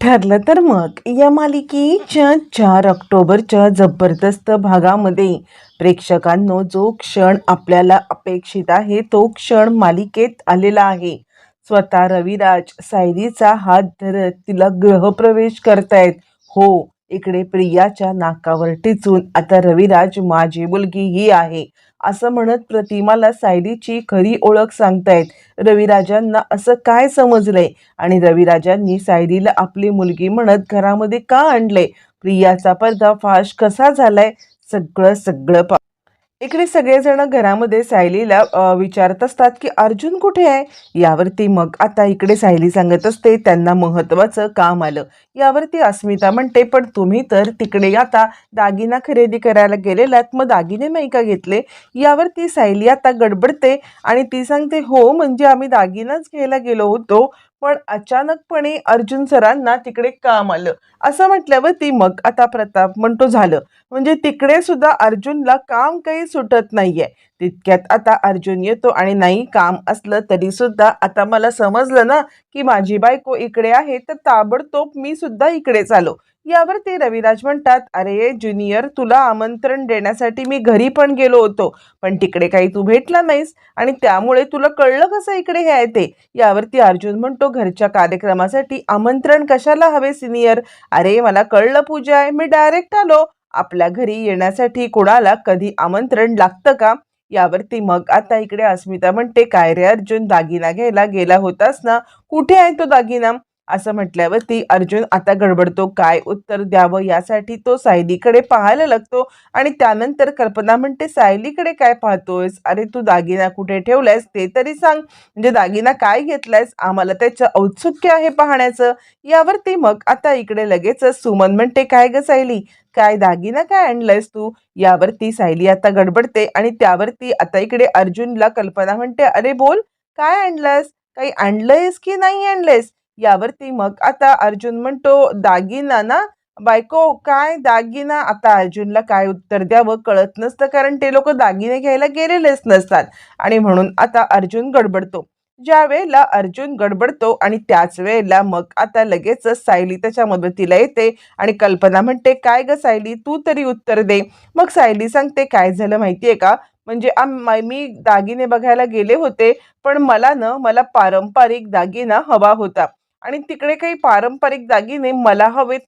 ठरलं तर मग. या मालिकेच्या चार ऑक्टोबरच्या जबरदस्त भागामध्ये प्रेक्षकांनो जो क्षण आपल्याला अपेक्षित आहे तो क्षण मालिकेत आलेला आहे. स्वतः रविराज सायरीचा हात धरत तिला गृहप्रवेश करतायत. हो इकडे प्रियाच्या नाकावर टिचून आता रविराज माझी मुलगी ही आहे. असं म्हणत प्रतिमाला सायलीची खरी ओळख सांगतायत. रविराजांना असं काय समजलंय? आणि रविराजांनी सायलीला आपली मुलगी म्हणत घरामध्ये का आणलंय? प्रियाचा पर्दाफाश कसा झालाय? सगळं सगळं पा इकडे सगळेजण घरामध्ये सायलीला विचारत असतात की अर्जुन कुठे आहे? यावरती मग आता इकडे सायली सांगत असते त्यांना महत्त्वाचं काम आलं. यावरती अस्मिता म्हणते पण तुम्ही तर तिकडे आता दागिना खरेदी करायला गेलेलात मग दागिने नाही का घेतले? यावरती सायली आता गडबडते आणि ती सांगते हो म्हणजे आम्ही दागिनाच घ्यायला गेलो होतो पण अचानकपणे अर्जुन सरांना तिकडे काम आलं. असं म्हटल्यावर ती मग आता प्रताप म्हणतो झालं. म्हणजे तिकडे सुद्धा अर्जुनला काम काही सुटत नाहीये. तितक्यात आता अर्जुन येतो आणि नाही काम असलं तरी सुद्धा आता मला समजलं ना की माझी बायको इकडे आहे तर ताबडतोब मी सुद्धा इकडेच आलो. यावर ते रविराज म्हणतात अरे ज्युनियर तुला आमंत्रण देण्यासाठी मी घरी पण गेलो होतो पण तिकडे काही तू भेटला नाहीस आणि त्यामुळे तुला कळलं कसं इकडे हे आहे ते? यावरती अर्जुन म्हणतो घरच्या कार्यक्रमासाठी आमंत्रण कशाला हवे सिनियर? अरे मला कळलं पूजा आहे मी डायरेक्ट आलो. आपल्या घरी येण्यासाठी कोणाला कधी आमंत्रण लागतं का? यावरती मग आता इकडे अस्मिता म्हणते काय रे अर्जुन दागिना घ्यायला गेला होतास ना? कुठे आहे तो दागिना? असं म्हटल्यावरती अर्जुन आता गडबडतो काय उत्तर द्यावं यासाठी तो सायलीकडे पाहायला लागतो आणि त्यानंतर कल्पना म्हणते सायलीकडे काय पाहतोयस? अरे तू दागिना कुठे ठेवलायस? ते तरी सांग. म्हणजे दागिना काय घेतलायस? आम्हाला त्याचं औत्सुक्य आहे पाहण्याचं. यावरती मग आता इकडे लगेचच सुमन म्हणते काय ग सायली? काय दागिना काय आणलायस तू? यावरती सायली आता गडबडते आणि त्यावरती आता इकडे अर्जुनला कल्पना म्हणते अरे बोल. काय आणलंयस? काही आणलंयस की नाही आणलंयस? यावरती मग आता अर्जुन म्हणतो दागिना ना बायको काय दागिना? आता अर्जुनला काय उत्तर द्यावं कळत नसतं कारण ते लोक दागिने घ्यायला गेलेलेच नसतात. आणि म्हणून आता अर्जुन गडबडतो. ज्या वेळेला अर्जुन गडबडतो आणि त्याच वेळेला मग आता लगेचच सायली त्याच्या मदतीला येते आणि कल्पना म्हणते काय ग सायली तू तरी उत्तर दे. मग सायली सांगते काय झालं माहितीये का? म्हणजे आम मी दागिने बघायला गेले होते पण मला न मला पारंपरिक दागिना हवा होता. आणि तिकडे काही पारंपरिक दागिने मला हवेत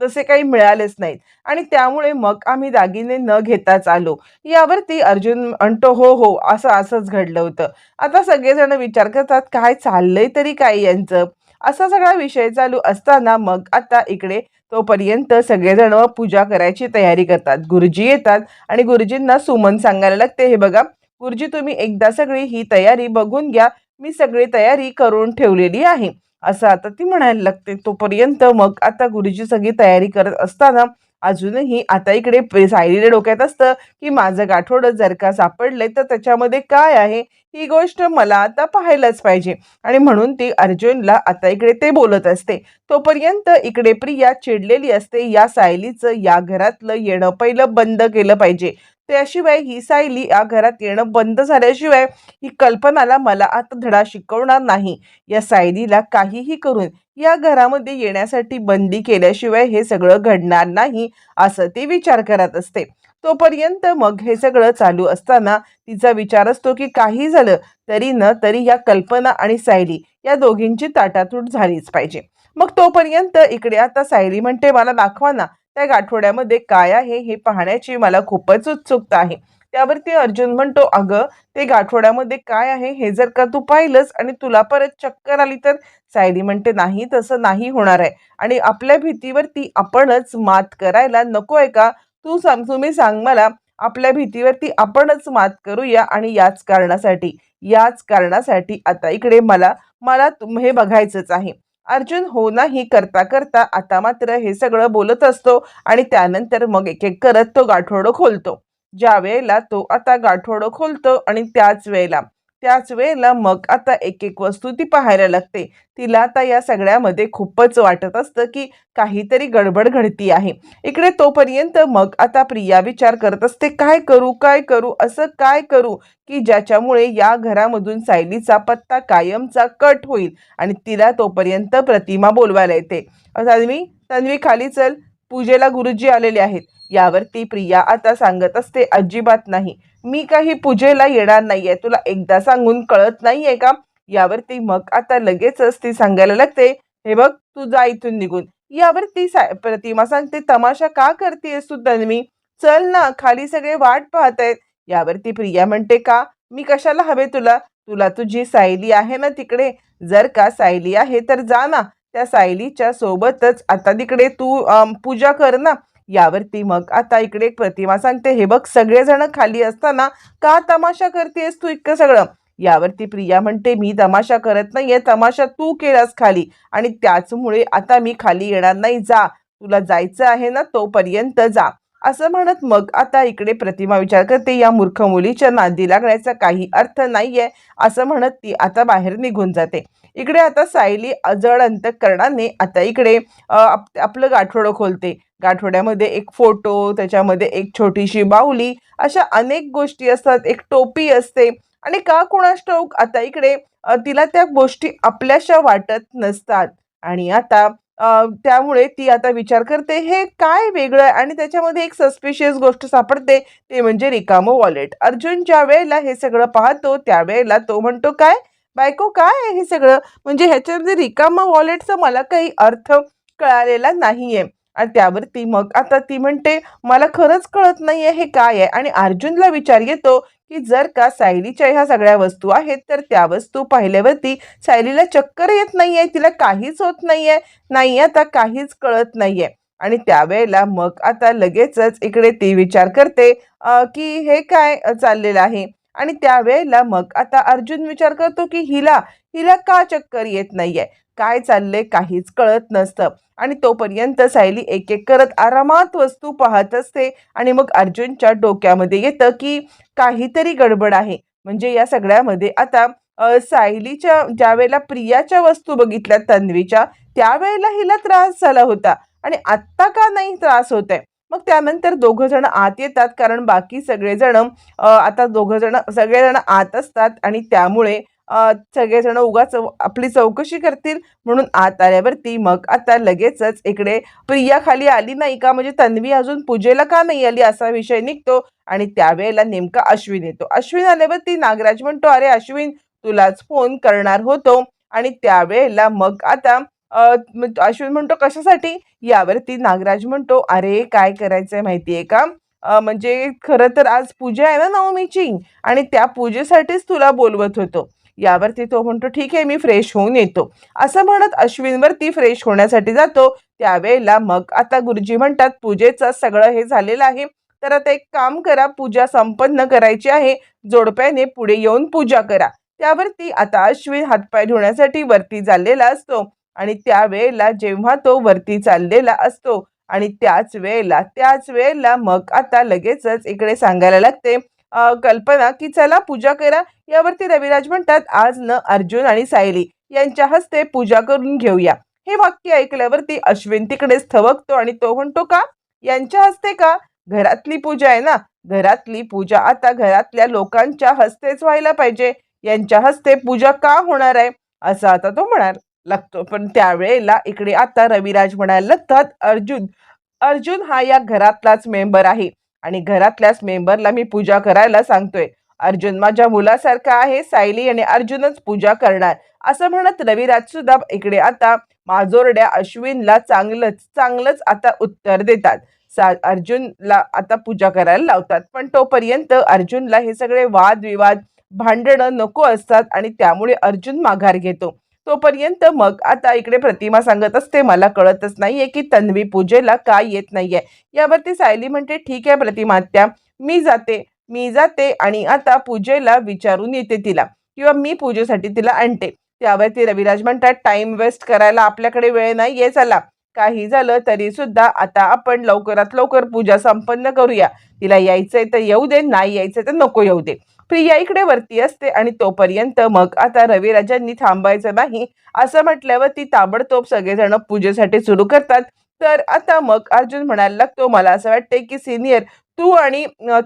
तसे काही मिळालेच नाहीत. आणि त्यामुळे मग आम्ही दागिने न घेताच आलो. यावरती अर्जुन म्हणतो हो हो असं असंच घडलं होतं. आता सगळेजण विचार करतात काय चाललंय तरी काय यांचं? असा सगळा विषय चालू असताना मग आता इकडे तोपर्यंत सगळेजण पूजा करायची तयारी करतात. गुरुजी येतात आणि गुरुजींना सुमन सांगायला लागते हे बघा गुरुजी तुम्ही एकदा सगळी ही तयारी बघून घ्या. मी सगळी तयारी करून ठेवलेली आहे. असं आता ती म्हणायला लागते. तोपर्यंत मग आता गुरुजी सगळी तयारी करत असताना अजूनही आता इकडे सायरीला सायलीला डोक्यात असतं की माझं गाठोडं जर का सापडलंय तर त्याच्यामध्ये काय आहे? ही गोष्ट मला आता पाहायलाच पाहिजे. आणि म्हणून ती अर्जुनला आता इकडे ते बोलत असते. तोपर्यंत इकडे प्रिया चिडलेली असते. या सायलीचं या घरातलं येणं पहिलं बंद केलं पाहिजे. त्याशिवाय ही सायली या घरात येणं बंद झाल्याशिवाय ही कल्पनाला मला आता धडा शिकवणार नाही. या सायलीला काहीही करून या घरामध्ये येण्यासाठी बंदी केल्याशिवाय हे सगळं घडणार नाही असं ती विचार करत असते. तोपर्यंत मग हे सगळं चालू असताना तिचा विचार असतो की काही झालं तरी न तरी या कल्पना आणि सायली या दोघींची ताटातूट झालीच पाहिजे. मग तोपर्यंत इकडे आता सायली म्हणते मला दाखवा ना त्या गाठोड्यामध्ये काय आहे हे पाहण्याची मला खूपच उत्सुकता आहे. त्यावरती अर्जुन म्हणतो अगं ते गाठोड्यामध्ये काय आहे हे जर का तू पाहिलंस आणि तुला परत चक्कर आली तर? सायली म्हणते नाही तसं नाही होणार आहे. आणि आपल्या भीतीवरती आपणच मात करायला नको आहे का? तू सांग तुम्ही सांग मला आपल्या भीतीवरती आपणच मात करूया आणि याच कारणासाठी याच कारणासाठी आता इकडे मला मला तुम- हे बघायचंच आहे. अर्जुन हो नाही करता करता आता मात्र हे सगळं बोलत असतो आणि त्यानंतर मग एक एक करत तो गाठोडं खोलतो. ज्या वेळेला तो आता गाठोडं खोलतो आणि त्याच वेळेला त्याच वेळेला मग आता एक एक वस्तू ती पाहायला लागते. तिला आता या सगळ्यामध्ये खूपच वाटत असतं की काहीतरी गडबड घडती आहे. इकडे तोपर्यंत मग आता प्रिया विचार करत असते काय करू काय करू असं काय करू की ज्याच्यामुळे या घरामधून सायलीचा पत्ता कायमचा कट होईल आणि तिला तोपर्यंत प्रतिमा बोलवायला येते. तन्वी तन्वी खाली चल. पूजेला गुरुजी आलेले आहेत. यावरती प्रिया आता सांगत असते अजिबात नाही. मी काही पूजेला येणार नाहीये. तुला एकदा सांगून कळत नाहीये का? यावरती मग आता लगेचच ती सांगायला लागते. हे बघ तू जा इथून निघून. यावरती ती प्रतिमा सांगते तमाशा का करतेस तू तन्वी? चल ना खाली सगळे वाट पाहत आहेत यावरती प्रिया म्हणते का? मी कशाला हवे तुला? तुला तुझी सायली आहे ना तिकडे? जर का सायली आहे तर जा ना. त्या सायलीच्या सोबतच आता तिकडे तू पूजा कर ना. यावरती मग आता इकडे एक प्रतिमा सांगते. हे बघ सगळेजण खाली असताना का तमाशा करतेस तू इतकं सगळं? यावरती प्रिया म्हणते मी तमाशा करत नाहीये तमाशा तू केलास खाली आणि त्याचमुळे आता मी खाली येणार नाही. जा तुला जायचं आहे ना तोपर्यंत जा. असं म्हणत मग आता इकडे प्रतिमा विचार करते या मूर्ख मुलीच्या नांदी लागण्याचा काही अर्थ नाहीये. असं म्हणत ती आता बाहेर निघून जाते. इकडे आता सायली अजळ अंतकरणाने आता इकडे आपलं गाठोडं खोलते. गाठोड्यामध्ये एक फोटो त्याच्यामध्ये एक छोटीशी बाहुली अशा अनेक गोष्टी असतात. एक टोपी असते. आणि का कुणास ठाऊक आता इकडे तिला त्या गोष्टी आपल्याशा वाटत नसतात. आणि आता त्यामुळे ती आता विचार करते हे काय वेगळं आहे? आणि त्याच्यामध्ये एक सस्पिशियस गोष्ट सापडते ते म्हणजे रिकामो वॉलेट अर्जुन ज्या वेळेला हे सगळं पाहतो त्यावेळेला तो म्हणतो काय? बायको काय आहे हे सगळं? म्हणजे ह्याच्यामध्ये रिकामा वॉलेटचा मला काही अर्थ कळालेला नाही आहे आणि त्यावरती मग आता ती म्हणते मला खरंच कळत नाहीये हे काय आहे. आणि अर्जुनला विचार येतो की जर का सायलीच्या ह्या सगळ्या वस्तू आहेत तर त्या वस्तू पाहिल्यावरती सायलीला चक्कर येत नाहीये तिला काहीच होत नाहीये नाही आता काहीच कळत नाहीये. आणि त्यावेळेला मग आता लगेचच इकडे ती विचार करते की हे काय चाललेलं आहे? आणि त्यावेळेला मग आता अर्जुन विचार करतो की हिला हिला का चक्कर येत नाहीये? काय चाललंय काहीच कळत नसतं. आणि तोपर्यंत सायली एक एक करत आरामात वस्तू पाहत असते. आणि मग अर्जुनच्या डोक्यामध्ये येतं की काहीतरी गडबड आहे. म्हणजे या सगळ्यामध्ये आता सायलीच्या ज्या वेळेला प्रियाच्या वस्तू बघितल्या तन्वीच्या त्यावेळेला हिला त्रास झाला होता. आणि आत्ता का नाही त्रास होत आहे मग त्यानंतर दोघं जण आत येतात कारण बाकी सगळेजण आता दोघं जण सगळेजण आत असतात आणि त्यामुळे सगळेजण उगाच आपली चौकशी करतील म्हणून आत आल्यावरती मग आता लगेचच इकडे प्रिया खाली आली नाही का? म्हणजे तन्वी अजून पूजेला का नाही आली असा विषय निघतो आणि त्यावेळेला नेमका अश्विन येतो. अश्विन आल्यावरती नागराज म्हणतो अरे अश्विन तुलाच फोन करणार होतो. आणि त्यावेळेला मग आता अश्विन म्हणतो कशासाठी? यावरती नागराज म्हणतो अरे काय करायचंय माहितीये का? म्हणजे खरं तर आज पूजा आहे ना नवमीची आणि त्या पूजेसाठीच तुला बोलवत होतो. यावरती तो म्हणतो ठीक आहे मी फ्रेश होऊन येतो. असं म्हणत अश्विनवरती फ्रेश होण्यासाठी जातो. त्यावेळेला मग आता गुरुजी म्हणतात पूजेचं सगळं हे झालेलं आहे. तर आता एक काम करा पूजा संपन्न करायची आहे. जोडप्याने पुढे येऊन पूजा करा. त्यावरती आता अश्विन हातपाय धुण्यासाठी वरती चाललेला असतो. आणि त्यावेळेला जेव्हा तो वरती चाललेला असतो आणि त्याच वेळेला त्याच वेळेला मग आता लगेचच इकडे सांगायला लागते कल्पना की चला पूजा करा. यावरती रविराज म्हणतात आज न अर्जुन आणि सायली यांच्या हस्ते पूजा करून घेऊया. हे वाक्य ऐकल्यावरती अश्विन तिकडेच थवकतो आणि तो म्हणतो का? यांच्या हस्ते का? घरातली पूजा आहे ना? घरातली पूजा आता घरातल्या लोकांच्या हस्तेच व्हायला पाहिजे. यांच्या हस्ते पूजा का होणार आहे? असं आता तो म्हणाल. लागतो. पण त्यावेळेला इकडे आता रविराज म्हणायला लागतात अर्जुन अर्जुन हा या घरातलाच मेंबर आहे आणि घरातल्याच मेंबरला मी पूजा करायला सांगतोय. अर्जुन माझ्या मुलासारखा आहे सायली आणि अर्जुनच पूजा करणार. असं म्हणत रविराज सुद्धा इकडे आता माजोरड्या अश्विनला चांगलंच चांगलंच आता उत्तर देतात. सा अर्जुनला आता पूजा करायला लावतात. पण तोपर्यंत अर्जुनला हे सगळे वादविवाद भांडणं नको असतात आणि त्यामुळे अर्जुन माघार घेतो. तोपर्यंत मग आता इकडे प्रतिमा सांगत असते मला कळतच नाहीये की तन्वी पूजेला काय येत नाहीये. यावरती सायली म्हणते ठीक आहे प्रतिमा त्या मी जाते मी जाते आणि आता पूजेला विचारून येते तिला किंवा मी पूजेसाठी तिला आणते. त्यावरती रविराज म्हणतात टाइम वेस्ट करायला आपल्याकडे वेळ नाहीये चला. काही झालं तरी सुद्धा आता आपण लवकरात लवकर पूजा संपन्न करूया. तिला यायचंय तर येऊ दे नाही यायचंय तर नको येऊ दे. प्रिया इकडे वरती असते आणि तोपर्यंत मग आता रविराजांनी थांबायचं नाही. असं म्हटल्यावर ती ताबडतोब सगळेजण पूजेसाठी सुरू करतात. तर आता मग अर्जुन म्हणायला लागतो मला असं वाटतंय की सिनियर तू आणि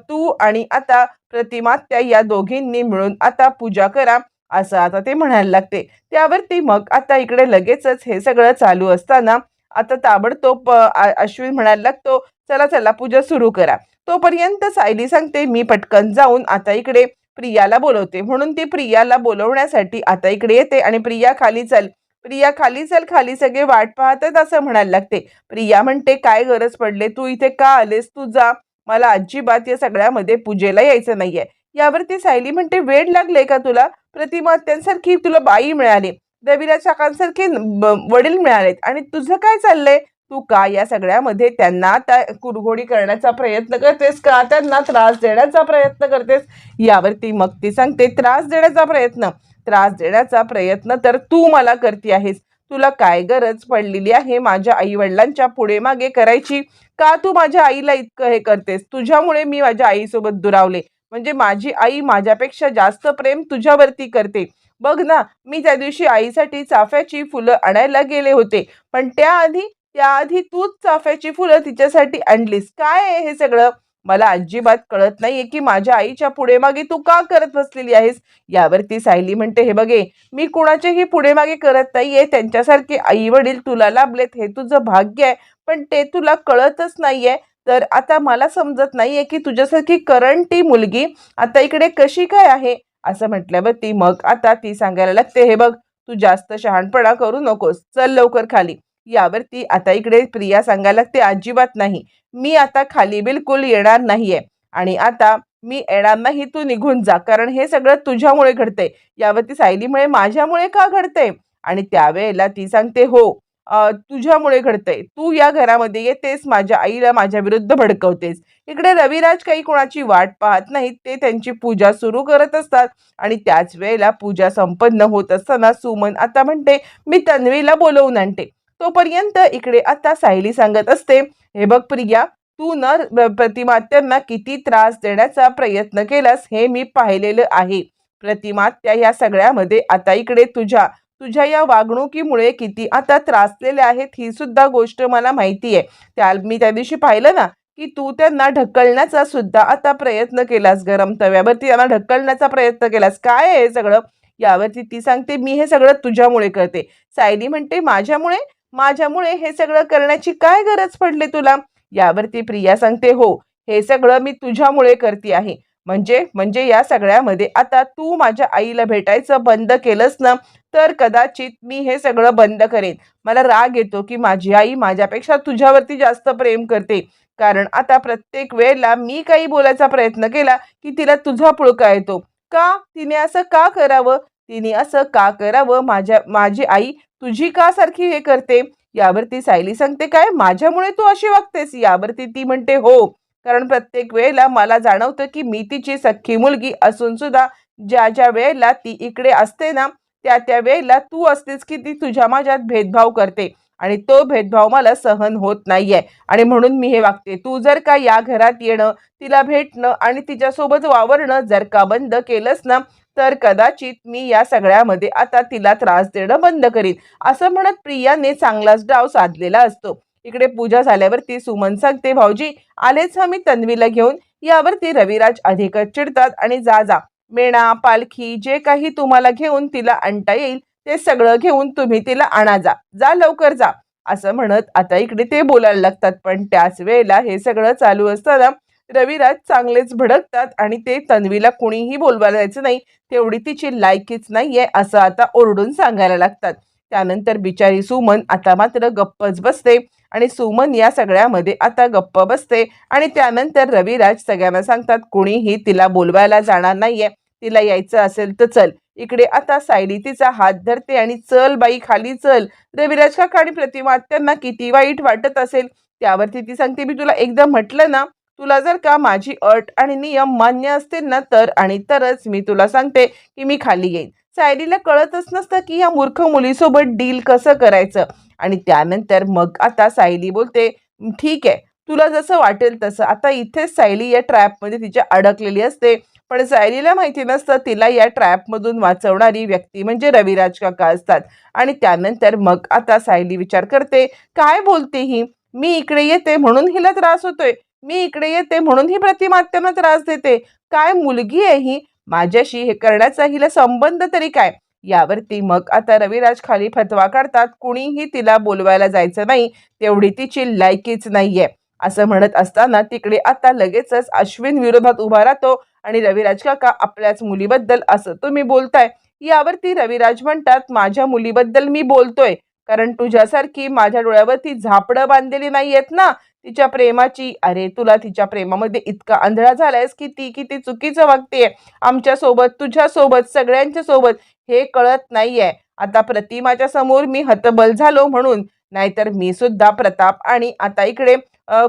तू आणि आता प्रतिमात्या या दोघींनी मिळून आता पूजा करा असं आता ते म्हणायला लागते. त्यावरती मग आता इकडे लगेचच हे सगळं चालू असताना आता ताबडतोब अ, अश्विन म्हणायला लागतो चला चला पूजा सुरू करा. तोपर्यंत सायली सांगते मी पटकन जाऊन आता इकडे प्रियाला बोलवते. म्हणून ती प्रियाला बोलवण्यासाठी आता इकडे येते आणि प्रिया खाली चल प्रिया खाली चल खाली सगळे वाट पाहतात असं म्हणायला लागते. प्रिया म्हणते काय गरज पडले? तू इथे का आलेस? तू जा. मला अजिबात या सगळ्यामध्ये पूजेला यायचं नाहीये. यावरती सायली म्हणते वेळ लागले का तुला? प्रतिमा त्यांसारखी तुला बाई मिळाली. रविराज काकांसारखे ब- वडील मिळालेत. आणि तुझं काय चाललंय? तू का या सगळ्यामध्ये त्यांना त्या कुरघोडी करण्याचा प्रयत्न करतेस का? त्यांना त्रास देण्याचा प्रयत्न करतेस? यावरती मग ती सांगते त्रास देण्याचा प्रयत्न. त्रास देण्याचा प्रयत्न तर तू मला करते आहेस. तुला काय गरज पडलेली आहे माझ्या आई वडिलांच्या पुढे मागे करायची? का तू माझ्या आईला इतकं हे करतेस? तुझ्यामुळे मी माझ्या आईसोबत दुरावले. म्हणजे माझी आई माझ्यापेक्षा जास्त प्रेम तुझ्यावरती करते. बघ ना मी त्या दिवशी आईसाठी चाफ्याची फुलं आणायला गेले होते. पण त्याआधी त्याआधी तूच चाफ्याची फुलं तिच्यासाठी आणलीस. काय आहे हे सगळं? मला अजिबात कळत नाहीये की माझ्या आईच्या पुढे मागे तू का करत बसलेली आहेस? यावरती सायली म्हणते हे बघे मी कुणाचेही पुढे मागे करत नाहीये. त्यांच्यासारखे आई वडील तुला लाभलेत हे तुझं भाग्य आहे. पण ते तुला कळतच नाहीये. तर आता मला समजत नाहीये की तुझ्यासारखी करंटी मुलगी आता इकडे कशी काय आहे? असं म्हटल्यावर ती मग आता ती सांगायला लागते हे बघ तू जास्त शहाणपणा करू नकोस चल लवकर खाली. यावरती आता इकडे प्रिया सांगायला लागते अजिबात नाही मी आता खाली बिलकुल येणार नाहीये आणि आता मी येणार नाही तू निघून जा कारण हे सगळं तुझ्यामुळे घडतंय यावरती सायलीमुळे माझ्यामुळे का घडतंय? आणि त्यावेळेला ती सांगते हो तुझ्यामुळे घडतंय. तू या घरामध्ये येतेस माझ्या आईला माझ्या विरुद्ध भडकवतेस. इकडे रविराज काही कोणाची वाट पाहत नाहीत ते त्यांची पूजा सुरू करत असतात. आणि त्याच वेळेला पूजा संपन्न होत असताना सुमन आता म्हणते मी तन्वीला बोलवून आणते. तोपर्यंत इकडे आता सायली सांगत असते हे बघ प्रिया तू न प्रतिमात्यांना किती त्रास देण्याचा प्रयत्न केलास हे मी पाहिलेलं आहे. प्रतिमात्या या सगळ्यामध्ये आता इकडे तुझ्या तुझ्या या वागणुकीमुळे किती आता त्रासलेले आहेत ही सुद्धा गोष्ट मला माहिती आहे त्या मी त्या दिवशी पाहिलं ना की तू त्यांना ढकलण्याचा सुद्धा आता प्रयत्न केलास गरम तव्यावरती त्यांना ढकलण्याचा प्रयत्न केलास. काय आहे सगळं? यावरती ती सांगते मी हे सगळं तुझ्यामुळे करते. सायली म्हणते माझ्यामुळे? माझ्यामुळे हे सगळं करण्याची काय गरज पडली तुला? यावरती प्रिया सांगते हो हे सगळं मी तुझ्यामुळे करते आहे. म्हणजे म्हणजे या सगळ्यामध्ये आता तू माझ्या आईला भेटायचं बंद केलंस ना तर कदाचित मी हे सगळं बंद करेन. मला राग येतो की माझी आई माझ्यापेक्षा तुझ्यावरती जास्त प्रेम करते. कारण आता प्रत्येक वेळेला मी काही बोलायचा प्रयत्न केला की तिला तुझा पुळका येतो. का? तिने असं का करावं? तिने असं का करावं? माझ्या माझी आई तुझी का सारखी हे करते? यावरती सायली सांगते काय? माझ्यामुळे तू अशी वागतेस? यावरती ती म्हणते हो कारण प्रत्येक वेळेला मला जाणवतं की मी तिची सख्खी मुलगी असून सुद्धा ज्या ज्या वेळेला ती इकडे असते ना त्या त्या वेळेला तू असतेस की ती तुझ्या माझ्यात भेदभाव करते. आणि तो भेदभाव मला सहन होत नाहीये. आणि म्हणून मी हे वागते तू जर का या घरात येणं तिला भेटणं आणि तिच्यासोबत वावरणं जर का बंद केलंस ना तर कदाचित मी या सगळ्यामध्ये आता तिला त्रास देणं बंद करीन. असं म्हणत प्रियाने चांगलाच डाव साधलेला असतो. इकडे पूजा झाल्यावरती सुमन सांगते भाऊजी आलेच हा मी तन्वीला घेऊन. यावरती रविराज अधिकच चिडतात आणि जा जा मेणा पालखी जे काही तुम्हाला घेऊन तिला आणता येईल ते सगळं घेऊन तुम्ही तिला आणा जा. जा लवकर जा. असं म्हणत आता इकडे ते बोलायला लागतात पण त्याच वेळेला हे सगळं चालू असताना रविराज चांगलेच भडकतात आणि ते तन्वीला कुणीही बोलवायला जायचं नाही तेवढी तिची लायकीच नाहीये असं आता ओरडून सांगायला लागतात. त्यानंतर बिचारी सुमन आता मात्र गप्पच बसते. आणि सुमन या सगळ्यामध्ये आता गप्प बसते. आणि त्यानंतर रविराज सगळ्यांना सांगतात कुणीही तिला बोलवायला जाणार नाहीये. तिला यायचं असेल तर चल. इकडे आता सायली तिचा हात धरते आणि चल बाई खाली चल. रविराज काका आणि प्रतिमा त्यांना किती वाईट वाटत असेल. त्यावरती ती सांगते मी तुला एकदा म्हटलं ना तुला जर का माझी अट आणि नियम मान्य असतील ना तर आणि तरच मी तुला सांगते की मी खाली येईन. सायलीला कळतच नसतं की ह्या मूर्ख मुलीसोबत डील कसं करायचं. आणि त्यानंतर मग आता सायली बोलते ठीक आहे तुला जसं वाटेल तसं. आता इथेच सायली या ट्रॅपमध्ये तिच्या अडकलेली असते. पण सायलीला माहिती नसतं तिला या ट्रॅपमधून वाचवणारी व्यक्ती म्हणजे रविराज काका असतात. आणि त्यानंतर मग आता सायली विचार करते काय बोलते ही? मी इकडे येते म्हणून हिला त्रास होतोय. मी इकडे येते म्हणून ही प्रतिमात्यांना त्रास देते. काय मुलगी आहे ही? माझ्याशी हे करण्याचा हिला संबंध तरी काय? यावरती मग आता रविराज खाली फतवा काढतात कुणीही तिला बोलवायला जायचं नाही तेवढी तिची लायकीच नाहीये. असं म्हणत असताना तिकडे आता लगेचच अश्विन विरोधात उभा राहतो आणि रविराज काका आपल्याच मुलीबद्दल असं तुम्ही बोलताय. यावरती रविराज म्हणतात माझ्या मुलीबद्दल मी बोलतोय कारण तुझ्यासारखी माझ्या डोळ्यावरती झापडं बांधलेली नाही आहेत ना तिच्या प्रेमाची अरे तुला तिच्या प्रेमामध्ये इतका आंधळा झालायस की ती किती चुकीचं वागतेय. आमच्यासोबत तुझ्या सोबत सगळ्यांच्या सोबत हे कळत नाहीये. आता प्रतिमाच्या समोर मी हतबल झालो म्हणून. नाहीतर मी सुद्धा प्रताप आणि आता इकडे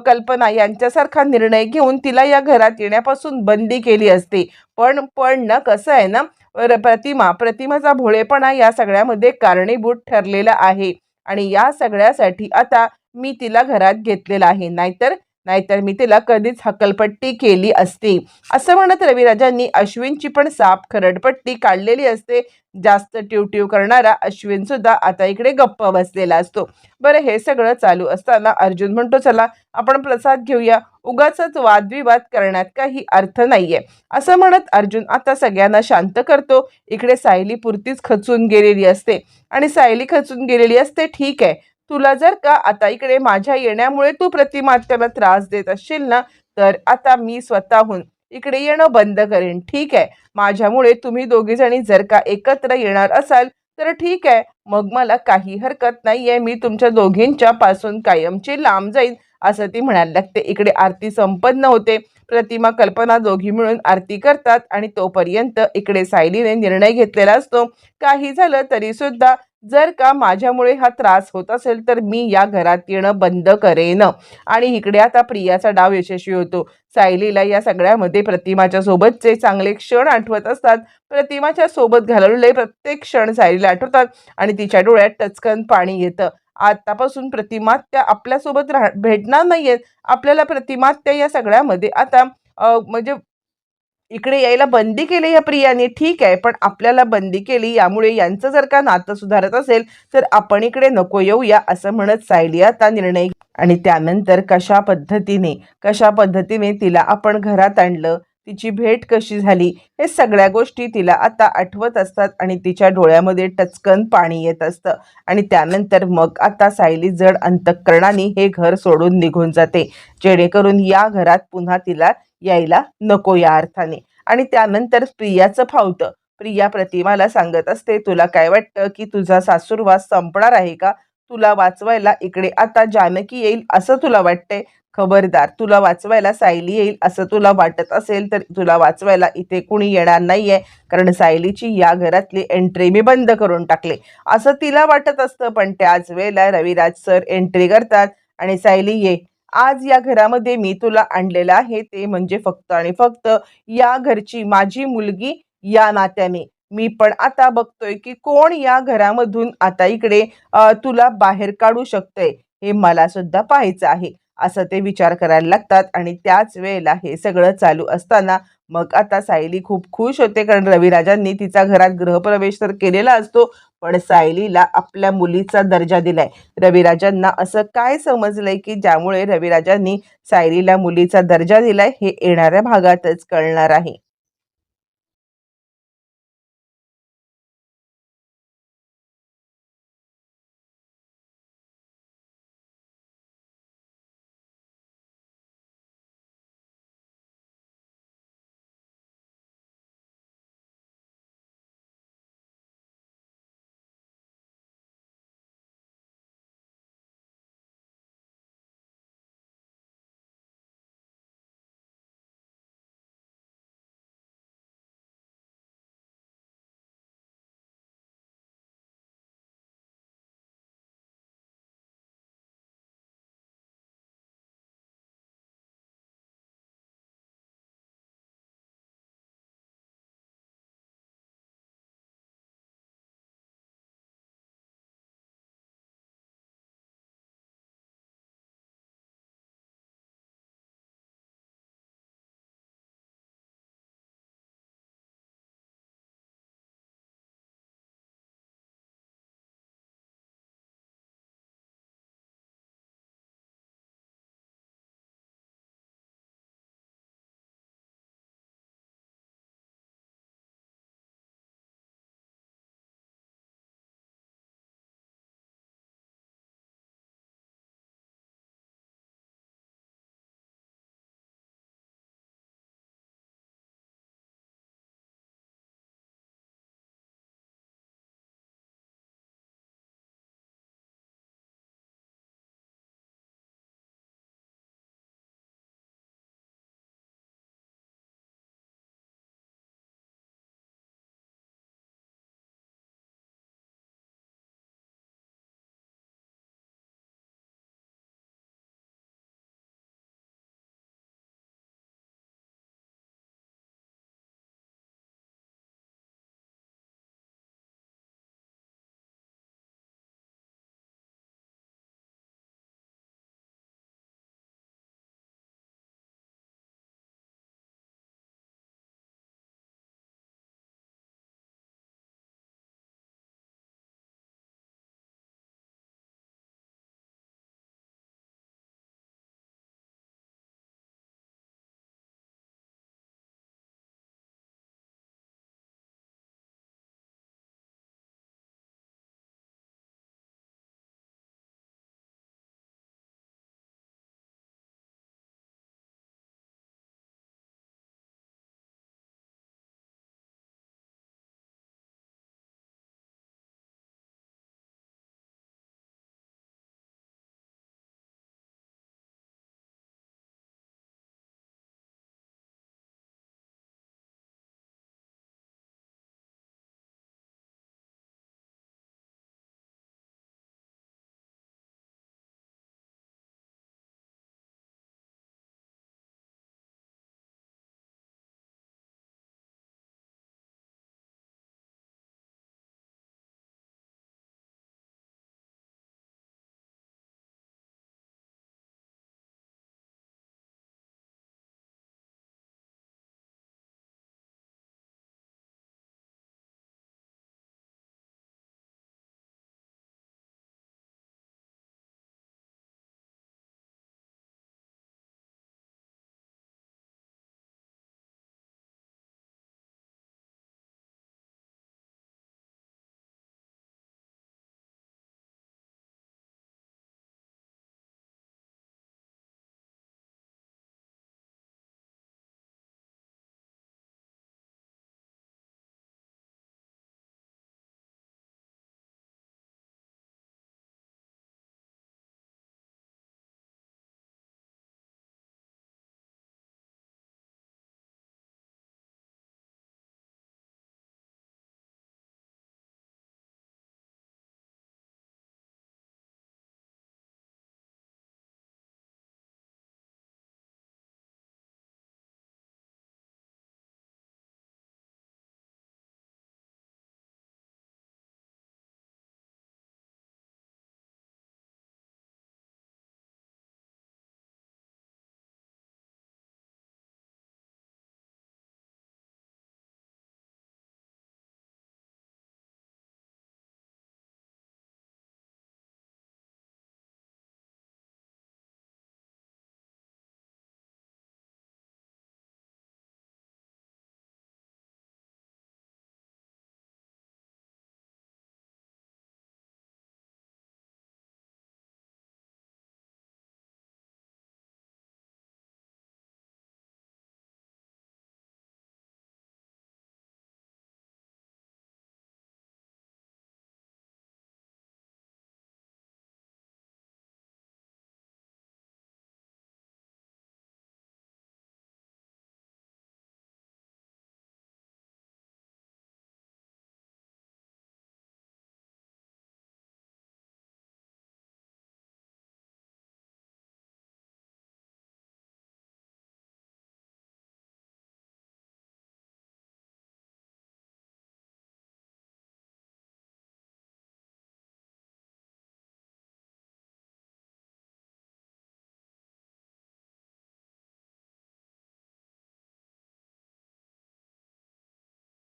कल्पना यांच्यासारखा निर्णय घेऊन तिला या घरात येण्यापासून बंदी केली असते. पण पण ना कसं आहे ना र- प्रतिमा प्रतिमाचा भोळेपणा या सगळ्यामध्ये कारणीभूत ठरलेला आहे. आणि या सगळ्यासाठी आता मी तिला घरात घेतलेलं आहे. नाहीतर नाहीतर मी तिला कधीच हकलपट्टी केली असती. असं म्हणत रविराजांनी अश्विनची पण साप खरडपट्टी काढलेली असते. जास्त ट्यूट्यू करणारा अश्विन सुद्धा आता इकडे गप्प बसलेला असतो. बरं हे सगळं चालू असताना अर्जुन म्हणतो चला आपण प्रसाद घेऊया. उगाच वादविवाद करण्यात काही अर्थ नाहीये. असं म्हणत अर्जुन आता सगळ्यांना शांत करतो. इकडे सायली पुरतीच खचून गेलेली असते. आणि सायली खचून गेलेली असते ठीक आहे. तुला जर का आता इकडे माझ्या येण्यामुळे तू प्रतिमात्याला त्रास देत असशील ना तर आता मी स्वतःहून इकडे येणं बंद करेन. ठीक आहे? माझ्यामुळे तुम्ही दोघी जणी जर का एकत्र येणार असाल तर ठीक आहे. मग मला काही हरकत नाही आहे मी तुमच्या दोघींच्या पासून कायमची लांब जाईन असं ती म्हणायला लागते. इकडे आरती संपन्न होते. प्रतिमा कल्पना दोघी मिळून आरती करतात आणि तोपर्यंत इकडे सायलीने निर्णय घेतलेला असतो. काही झालं तरी सुद्धा जर का माझ्यामुळे हा त्रास होत असेल तर मी या घरात येणं बंद करेन. आणि इकडे आता प्रियाचा डाव यशस्वी होतो. सायलीला या सगळ्यामध्ये प्रतिमाच्या सोबतचे चांगले क्षण आठवत असतात. प्रतिमाच्या सोबत घालवलेले प्रत्येक क्षण सायलीला आठवतात आणि तिच्या डोळ्यात टचकन पाणी येतं. आतापासून प्रतिमात्या आपल्यासोबत राह भेटणार नाहीयेत. आपल्याला प्रतिमा त्या या सगळ्यामध्ये आता म्हणजे इकडे यायला बंदी केली या प्रियाने ठीक आहे पण आपल्याला बंदी केली यामुळे यांचं जर का नातं सुधारत असेल तर आपण इकडे नको येऊया असं म्हणत सायली आता निर्णय आणि त्यानंतर कशा पद्धतीने कशा पद्धतीने तिला आपण घरात आणलं तिची भेट कशी झाली हे सगळ्या गोष्टी तिला आता आठवत असतात आणि तिच्या डोळ्यामध्ये टचकन पाणी येत असतं. आणि त्यानंतर मग आता सायली जड अंतःकरणाने हे घर सोडून निघून जाते. जेणेकरून या घरात पुन्हा तिला यायला नको या अर्थाने. आणि त्यानंतर प्रियाचं फावतं प्रिया प्रतिमाला सांगत असते तुला काय वाटतं की तुझा सासूरवास संपणार आहे का? तुला वाचवायला इकडे आता जानकी येईल असं तुला वाटतंय? खबरदार तुला वाचवायला सायली येईल असं तुला वाटत असेल तर तुला वाचवायला इथे कुणी येणार नाहीये. कारण सायलीची या घरातली एंट्री मी बंद करून टाकले. असं तिला वाटत असतं पण त्याच वेळेला रविराज सर एंट्री करतात आणि सायली ये आज या घरामध्ये मी तुला आणलेलं आहे. ते म्हणजे फक्त आणि फक्त या घरची माझी मुलगी या नात्याने. मी पण आता बघतोय की कोण या घरामधून आता इकडे तुला बाहेर काढू शकतंय हे मला सुद्धा पाहायचं आहे. असं ते विचार करायला लागतात. आणि त्याच वेळेला हे सगळं चालू असताना मग आता सायली खूप खुश होते. कारण रविराजांनी तिचा घरात गृहप्रवेश तर केलेला असतो पण सायलीला आपल्या मुलीचा दर्जा दिलाय. रविराजांना असं काय समजलंय की ज्यामुळे रविराजांनी सायलीला मुलीचा दर्जा दिलाय हे येणाऱ्या भागातच कळणार आहे.